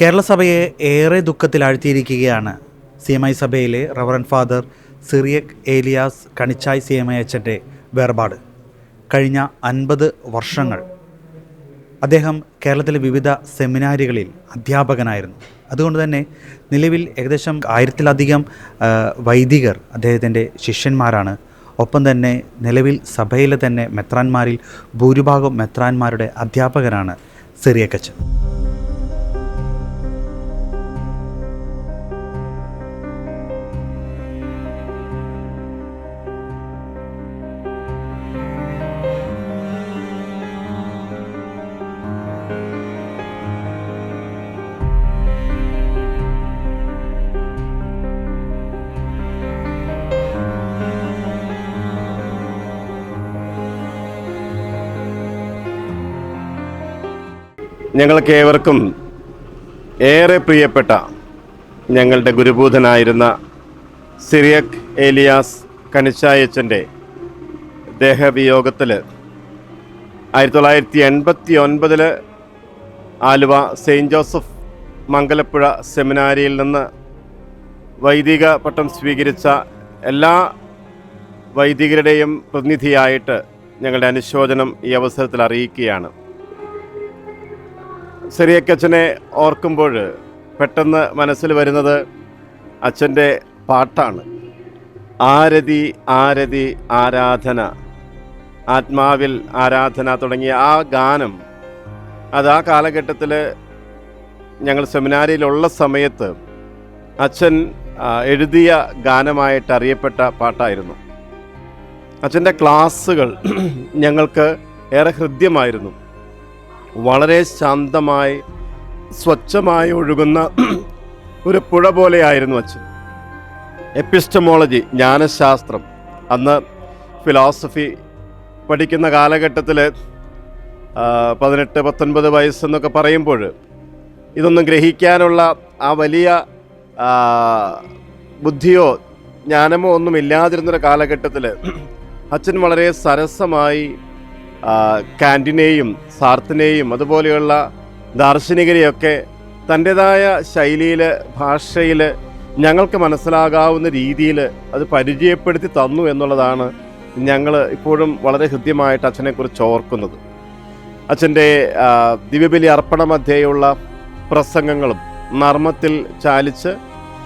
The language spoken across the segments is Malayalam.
കേരള സഭയെ ഏറെ ദുഃഖത്തിലാഴ്ത്തിയിരിക്കുകയാണ് സി എം ഐ സഭയിലെ reverend father Cyriac Elias Kanichai C M I അച്ഛന്റെ വേർപാട്. കഴിഞ്ഞ അൻപത് വർഷങ്ങൾ അദ്ദേഹം കേരളത്തിലെ വിവിധ സെമിനാരികളിൽ അധ്യാപകനായിരുന്നു. അതുകൊണ്ട് തന്നെ നിലവിൽ ഏകദേശം ആയിരത്തിലധികം വൈദികർ അദ്ദേഹത്തിന്റെ ശിഷ്യന്മാരാണ്. ഒപ്പം തന്നെ നിലവിൽ സഭയിലെ തന്നെ മെത്രാന്മാരിൽ ഭൂരിഭാഗം മെത്രാന്മാരുടെ അധ്യാപകരാണ് സിറിയക്കച്ചൻ ഞങ്ങൾക്ക് ഏവർക്കും ഏറെ പ്രിയപ്പെട്ട ഞങ്ങളുടെ ഗുരുഭൂതനായിരുന്ന സിറിയക് ഏലിയാസ് കനിശായച്ചന്റെ ദേഹവിയോഗത്തിൽ ആയിരത്തി തൊള്ളായിരത്തി എൺപത്തി ഒൻപതിൽ ആലുവ സെയിന്റ് ജോസഫ് മംഗലപ്പുഴ സെമിനാരിയിൽ നിന്ന് വൈദിക പട്ടം സ്വീകരിച്ച എല്ലാ വൈദികരുടെയും പ്രതിനിധിയായിട്ട് ഞങ്ങളുടെ അനുശോചനം ഈ അവസരത്തിൽ അറിയിക്കുകയാണ്. ചെറിയക്കച്ചനെ ഓർക്കുമ്പോൾ പെട്ടെന്ന് മനസ്സിൽ വരുന്നത് അച്ഛന്റെ പാട്ടാണ്. ആരതി ആരതി ആരാധന. ആത്മാവിൽ ആരാധന തുടങ്ങിയ ആ ഗാനം അത് ആ കാലഘട്ടത്തിൽ ഞങ്ങൾ സെമിനാരിയിലുള്ള സമയത്ത് അച്ഛൻ എഴുതിയ ഗാനമായിട്ട് അറിയപ്പെട്ട പാട്ടായിരുന്നു. അച്ഛന്റെ ക്ലാസ്സുകൾ ഞങ്ങൾക്ക് ഏറെ ഹൃദ്യമായിരുന്നു. വളരെ ശാന്തമായി സ്വച്ഛമായി ഒഴുകുന്ന ഒരു പുഴ പോലെയായിരുന്നു അച്ഛൻ. എപ്പിസ്റ്റമോളജി ജ്ഞാനശാസ്ത്രം. അന്ന് ഫിലോസഫി പഠിക്കുന്ന കാലഘട്ടത്തിൽ പതിനെട്ട് പത്തൊൻപത് വയസ്സെന്നൊക്കെ പറയുമ്പോൾ ഇതൊന്നും ഗ്രഹിക്കാനുള്ള ആ വലിയ ബുദ്ധിയോ ജ്ഞാനമോ ഒന്നും ഇല്ലാതിരുന്നൊരു കാലഘട്ടത്തിൽ അച്ഛൻ വളരെ സരസമായി കാന്റിനെയും സാർത്തിനെയും അതുപോലെയുള്ള ദാർശനികരെയൊക്കെ തന്റെതായ ശൈലിയിൽ ഭാഷയിൽ ഞങ്ങൾക്ക് മനസ്സിലാകാവുന്ന രീതിയിൽ അത് പരിചയപ്പെടുത്തി തന്നു എന്നുള്ളതാണ് ഞങ്ങൾ ഇപ്പോഴും വളരെ ഹൃദ്യമായിട്ട് അച്ഛനെക്കുറിച്ച് ഓർക്കുന്നത്. അച്ഛന്റെ ദിവ്യബലി അർപ്പണ മധ്യേയുള്ള പ്രസംഗങ്ങളും നർമ്മത്തിൽ ചാലിച്ച്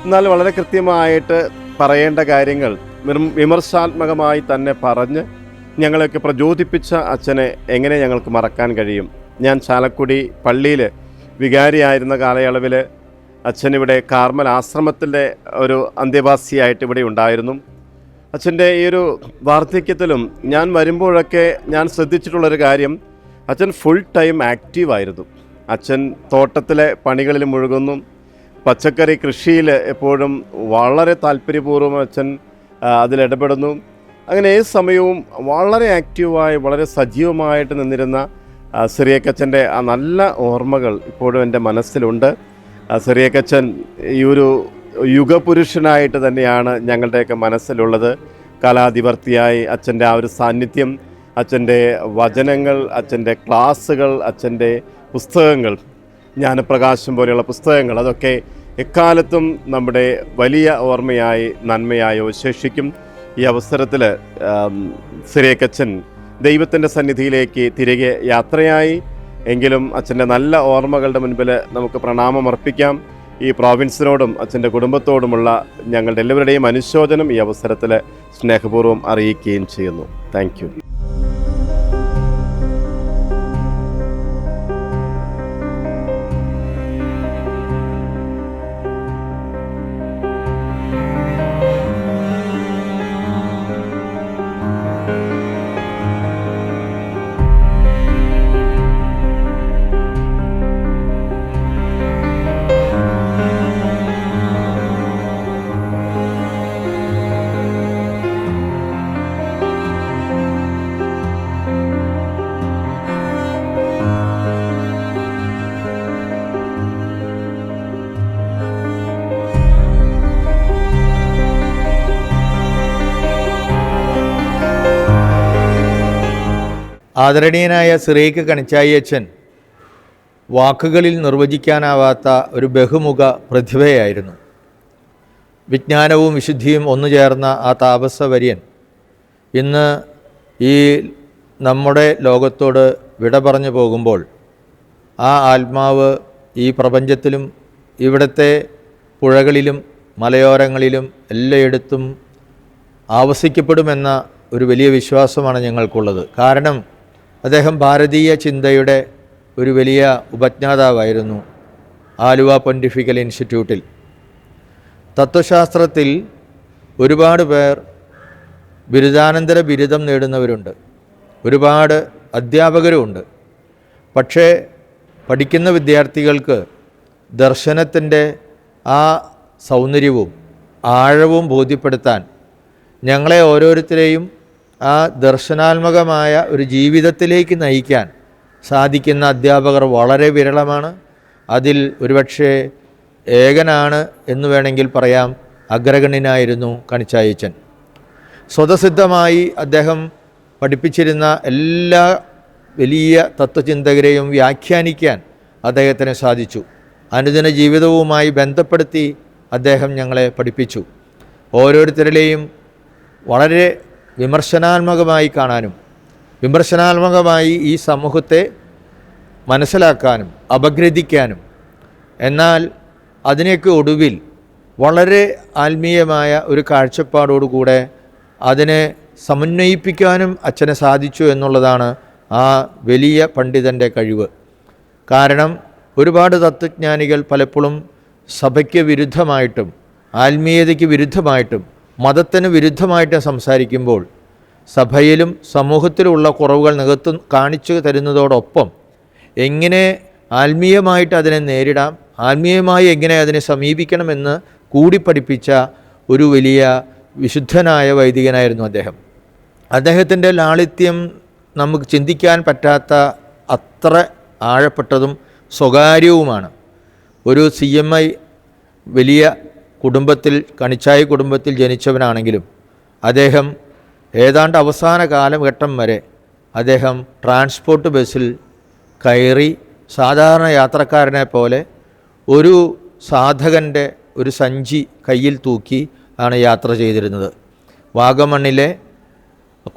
എന്നാൽ വളരെ കൃത്യമായിട്ട് പറയേണ്ട കാര്യങ്ങൾ വിമർ- വിമർശാത്മകമായി തന്നെ പറഞ്ഞ് ഞങ്ങളെയൊക്കെ പ്രചോദിപ്പിച്ച അച്ഛനെ എങ്ങനെ ഞങ്ങൾക്ക് മറക്കാൻ കഴിയും? ഞാൻ ചാലക്കുടി പള്ളിയിൽ വികാരിയായിരുന്ന കാലയളവിൽ അച്ഛനിവിടെ കാർമൽ ആശ്രമത്തിന്റെ ഒരു അന്ത്യവാസിയായിട്ട് ഇവിടെ ഉണ്ടായിരുന്നു. അച്ഛന്റെ ഈ ഒരു വാർദ്ധക്യത്തിലും ഞാൻ വരുമ്പോഴൊക്കെ ഞാൻ ശ്രദ്ധിച്ചിട്ടുള്ളൊരു കാര്യം അച്ഛൻ ഫുൾ ടൈം ആക്റ്റീവായിരുന്നു അച്ഛൻ തോട്ടത്തിലെ പണികളിൽ മുഴുകുന്നു. പച്ചക്കറി കൃഷിയിൽ എപ്പോഴും വളരെ താല്പര്യപൂർവം അച്ഛൻ അതിലിടപെടുന്നു അങ്ങനെ ഏത് സമയവും വളരെ ആക്റ്റീവായി വളരെ സജീവമായിട്ട് നിന്നിരുന്ന സിറിയക്കച്ചന്റെ ആ നല്ല ഓർമ്മകൾ ഇപ്പോഴും എന്റെ മനസ്സിലുണ്ട്. സിറിയക്കച്ചൻ ഈ ഒരു യുഗപുരുഷനായിട്ട് തന്നെയാണ് ഞങ്ങളുടെയൊക്കെ മനസ്സിലുള്ളത്. കലാധിപർത്തിയായി അച്ഛന്റെ ആ ഒരു സാന്നിധ്യം അച്ഛന്റെ വചനങ്ങൾ അച്ഛന്റെ ക്ലാസ്സുകൾ അച്ഛന്റെ പുസ്തകങ്ങൾ ജ്ഞാനപ്രകാശം പോലെയുള്ള പുസ്തകങ്ങൾ അതൊക്കെ എക്കാലത്തും നമ്മുടെ വലിയ ഓർമ്മയായി നന്മയായി അവശേഷിക്കും. ഈ അവസരത്തിൽ സിറിയക്കച്ചൻ ദൈവത്തിന്റെ സന്നിധിയിലേക്ക് തിരികെ യാത്രയായി. എങ്കിലും അച്ഛന്റെ നല്ല ഓർമ്മകളുടെ മുൻപിൽ നമുക്ക് പ്രണാമം അർപ്പിക്കാം. ഈ പ്രോവിൻസിനോടും അച്ഛന്റെ കുടുംബത്തോടുമുള്ള ഞങ്ങളുടെ എല്ലാവരുടെയും അനുശോചനം ഈ അവസരത്തിൽ സ്നേഹപൂർവം അറിയിക്കുകയും ചെയ്യുന്നു. താങ്ക് ആദരണീയനായ സിറേക്ക് കണിച്ചായി അച്ഛൻ വാക്കുകളിൽ നിർവചിക്കാനാവാത്ത ഒരു ബഹുമുഖ പ്രതിഭയായിരുന്നു. വിജ്ഞാനവും വിശുദ്ധിയും ഒന്നു ചേർന്ന ആ താപസവര്യൻ ഇന്ന് ഈ നമ്മുടെ ലോകത്തോട് വിട പറഞ്ഞു പോകുമ്പോൾ ആ ആത്മാവ് ഈ പ്രപഞ്ചത്തിലും ഇവിടുത്തെ പുഴകളിലും മലയോരങ്ങളിലും എല്ലായിടത്തും ആവസിക്കപ്പെടുമെന്ന ഒരു വലിയ വിശ്വാസമാണ് ഞങ്ങൾക്കുള്ളത്. കാരണം അദ്ദേഹം ഭാരതീയ ചിന്തയുടെ ഒരു വലിയ ഉപജ്ഞാതാവായിരുന്നു ആലുവ പൊന്റിഫിക്കൽ ഇൻസ്റ്റിറ്റ്യൂട്ടിൽ തത്വശാസ്ത്രത്തിൽ ഒരുപാട് പേർ ബിരുദാനന്തര ബിരുദം നേടുന്നവരുണ്ട്. ഒരുപാട് അധ്യാപകരുമുണ്ട്. പക്ഷേ പഠിക്കുന്ന വിദ്യാർത്ഥികൾക്ക് ദർശനത്തിന്റെ ആ സൗന്ദര്യവും ആഴവും ബോധ്യപ്പെടുത്താൻ ഞങ്ങളെ ഓരോരുത്തരെയും ആ ദർശനാത്മകമായ ഒരു ജീവിതത്തിലേക്ക് നയിക്കാൻ സാധിക്കുന്ന അധ്യാപകർ വളരെ വിരളമാണ്. അതിൽ ഒരുപക്ഷെ ഏകനാണ് എന്ന് വേണമെങ്കിൽ പറയാം. അഗ്രഗണ്യനായിരുന്നു കണിച്ചായച്ചൻ. സ്വതസിദ്ധമായി അദ്ദേഹം പഠിപ്പിച്ചിരുന്ന എല്ലാ വലിയ തത്വചിന്തകരെയും വ്യാഖ്യാനിക്കാൻ അദ്ദേഹത്തിന് സാധിച്ചു. അനുദിന ജീവിതവുമായി ബന്ധപ്പെടുത്തി അദ്ദേഹം ഞങ്ങളെ പഠിപ്പിച്ചു. ഓരോരുത്തരുടെയും വളരെ വിമർശനാത്മകമായി കാണാനും വിമർശനാത്മകമായി ഈ സമൂഹത്തെ മനസ്സിലാക്കാനും അപഗ്രഥിക്കാനും. എന്നാൽ അതിനെയൊക്കെ ഒടുവിൽ വളരെ ആത്മീയമായ ഒരു കാഴ്ചപ്പാടോടുകൂടെ അതിനെ സമന്വയിപ്പിക്കാനും അച്ഛനെ സാധിച്ചു എന്നുള്ളതാണ് ആ വലിയ പണ്ഡിതന്റെ കഴിവ്. കാരണം ഒരുപാട് തത്വജ്ഞാനികൾ പലപ്പോഴും സഭയ്ക്ക് വിരുദ്ധമായിട്ടും ആത്മീയതയ്ക്ക് വിരുദ്ധമായിട്ടും മതത്തിന് വിരുദ്ധമായിട്ട് സംസാരിക്കുമ്പോൾ സഭയിലും സമൂഹത്തിലുമുള്ള കുറവുകൾ നികത്തു കാണിച്ചു തരുന്നതോടൊപ്പം എങ്ങനെ ആത്മീയമായിട്ട് അതിനെ നേരിടാം ആത്മീയമായി എങ്ങനെ അതിനെ സമീപിക്കണമെന്ന് കൂടി പഠിപ്പിച്ച ഒരു വലിയ വിശുദ്ധനായ വൈദികനായിരുന്നു അദ്ദേഹം. അദ്ദേഹത്തിന്റെ ലാളിത്യം നമുക്ക് ചിന്തിക്കാൻ പറ്റാത്ത അത്ര ആഴപ്പെട്ടതും സ്വകാര്യവുമാണ്. ഒരു സി വലിയ കുടുംബത്തിൽ കണിച്ചായി കുടുംബത്തിൽ ജനിച്ചവനാണെങ്കിലും അദ്ദേഹം ഏതാണ്ട് അവസാന കാലഘട്ടം വരെ അദ്ദേഹം ട്രാൻസ്പോർട്ട് ബസ്സിൽ കയറി സാധാരണ യാത്രക്കാരനെ പോലെ ഒരു സാധകന്റെ ഒരു സഞ്ചി കയ്യിൽ തൂക്കി ആണ് യാത്ര ചെയ്തിരുന്നത്. വാഗമണ്ണിലെ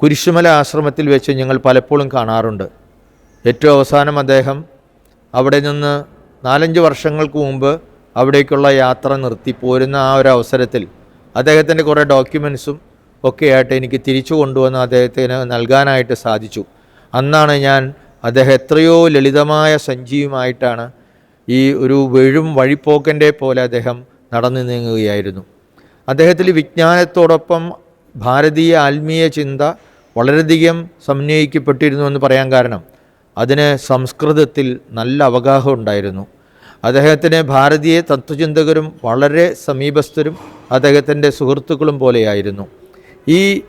കുരിശുമല ആശ്രമത്തിൽ വെച്ച് ഞങ്ങൾ പലപ്പോഴും കാണാറുണ്ട്. ഏറ്റവും അവസാനം അദ്ദേഹം അവിടെ നിന്ന് നാലഞ്ച് വർഷങ്ങൾക്ക് മുമ്പ് അവിടേക്കുള്ള യാത്ര നിർത്തി പോരുന്ന ആ ഒരു അവസരത്തിൽ അദ്ദേഹത്തിന്റെ കുറേ ഡോക്യുമെൻസും ഒക്കെ ആയിട്ട് എനിക്ക് തിരിച്ചു കൊണ്ടുവന്ന് അദ്ദേഹത്തിന് നൽകാനായിട്ട് സാധിച്ചു. അന്നാണ് ഞാൻ അദ്ദേഹം എത്രയോ ലളിതമായ സഞ്ചിയുമായിട്ടാണ് ഈ ഒരു വെഴും വഴിപ്പോക്കന്റെ പോലെ അദ്ദേഹം നടന്നു നീങ്ങുകയായിരുന്നു. അദ്ദേഹത്തിൽ വിജ്ഞാനത്തോടൊപ്പം ഭാരതീയ ആത്മീയ ചിന്ത വളരെയധികം സമന്വയിക്കപ്പെട്ടിരുന്നു എന്ന് പറയാൻ കാരണം അതിന് സംസ്കൃതത്തിൽ നല്ല അവഗാഹം ഉണ്ടായിരുന്നു. അദ്ദേഹത്തിന് ഭാരതീയ തത്വചിന്തകരും വളരെ സമീപസ്ഥരും അദ്ദേഹത്തിന്റെ സുഹൃത്തുക്കളും പോലെയായിരുന്നു. ഈ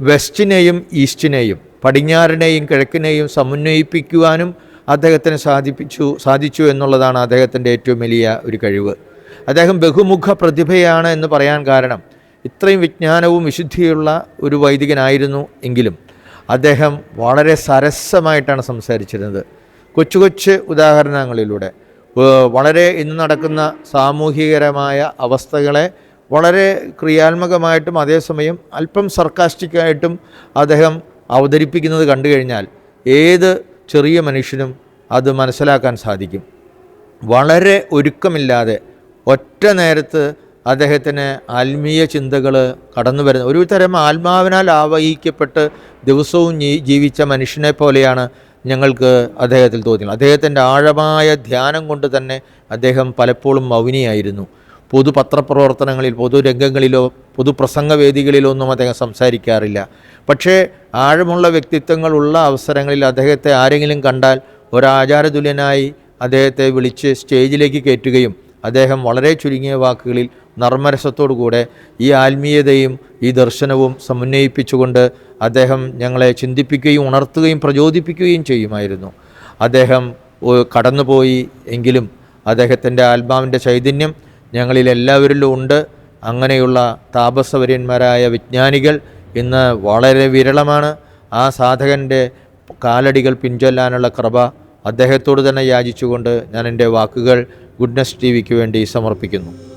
വെസ്റ്റിനെയും ഈസ്റ്റിനെയും പടിഞ്ഞാറിനെയും കിഴക്കിനെയും സമന്വയിപ്പിക്കുവാനും അദ്ദേഹത്തിന് സാധിപ്പിച്ചു സാധിച്ചു എന്നുള്ളതാണ് അദ്ദേഹത്തിന്റെ ഏറ്റവും വലിയ ഒരു കഴിവ്. അദ്ദേഹം ബഹുമുഖ പ്രതിഭയാണ് എന്ന് പറയാൻ കാരണം ഇത്രയും വിജ്ഞാനവും വിശുദ്ധിയുള്ള ഒരു വൈദികനായിരുന്നു എങ്കിലും അദ്ദേഹം വളരെ സരസമായിട്ടാണ് സംസാരിച്ചിരുന്നത്. കൊച്ചു കൊച്ചു ഉദാഹരണങ്ങളിലൂടെ വളരെ ഇന്ന് നടക്കുന്ന സാമൂഹികരമായ അവസ്ഥകളെ വളരെ ക്രിയാത്മകമായിട്ടും അതേസമയം അല്പം സർക്കാസ്റ്റിക്കായിട്ടും അദ്ദേഹം അവതരിപ്പിക്കുന്നത് കണ്ടു കഴിഞ്ഞാൽ ഏത് ചെറിയ മനുഷ്യനും അത് മനസ്സിലാക്കാൻ സാധിക്കും. വളരെ ഒരുക്കമില്ലാതെ ഒറ്റ നേരത്ത് അദ്ദേഹത്തിന് ആത്മീയ ചിന്തകൾ കടന്നു വരുന്ന ഒരു തരം ആത്മാവിനാൽ ആവഹിക്കപ്പെട്ട് ദിവസവും ജീവിച്ച മനുഷ്യനെ പോലെയാണ് ഞങ്ങൾക്ക് അദ്ദേഹത്തിൽ തോന്നിയത് അദ്ദേഹത്തിന്റെ ആഴമായ ധ്യാനം കൊണ്ട് തന്നെ അദ്ദേഹം പലപ്പോഴും മൗനിയായിരുന്നു. പൊതു പത്രപ്രവർത്തനങ്ങളിൽ പൊതുരംഗങ്ങളിലോ പൊതുപ്രസംഗവേദികളിലോ ഒന്നും അദ്ദേഹം സംസാരിക്കാറില്ല. പക്ഷേ ആഴമുള്ള വ്യക്തിത്വങ്ങളുള്ള അവസരങ്ങളിൽ അദ്ദേഹത്തെ ആരെങ്കിലും കണ്ടാൽ ഒരാചാരതുല്യനായി അദ്ദേഹത്തെ വിളിച്ച് സ്റ്റേജിലേക്ക് കയറ്റുകയും അദ്ദേഹം വളരെ ചുരുങ്ങിയ വാക്കുകളിൽ നർമ്മരസത്തോടു കൂടെ ഈ ആത്മീയതയും ഈ ദർശനവും സമന്വയിപ്പിച്ചുകൊണ്ട് അദ്ദേഹം ഞങ്ങളെ ചിന്തിപ്പിക്കുകയും ഉണർത്തുകയും പ്രചോദിപ്പിക്കുകയും ചെയ്യുമായിരുന്നു. അദ്ദേഹം കടന്നുപോയി എങ്കിലും അദ്ദേഹത്തിന്റെ ആത്മാവിന്റെ ചൈതന്യം ഞങ്ങളിൽ എല്ലാവരിലും ഉണ്ട്. അങ്ങനെയുള്ള താപസവര്യന്മാരായ വിജ്ഞാനികൾ ഇന്ന് വളരെ വിരളമാണ്. ആ സാധകന്റെ കാലടികൾ പിൻചൊല്ലാനുള്ള കൃപ അദ്ദേഹത്തോട് തന്നെ യാചിച്ചുകൊണ്ട് ഞാൻ എന്റെ വാക്കുകൾ ഗുഡ്നസ് ടി വിക്ക് വേണ്ടി സമർപ്പിക്കുന്നു.